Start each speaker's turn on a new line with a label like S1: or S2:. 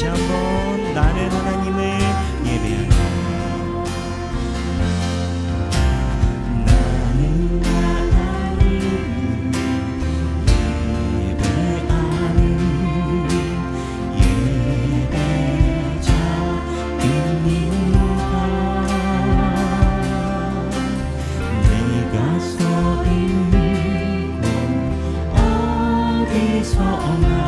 S1: 다시 한번 나는 하나님을 예배하네 나는 하나님을 예배하는 예배자입니다 내가 서리고 어디 서나,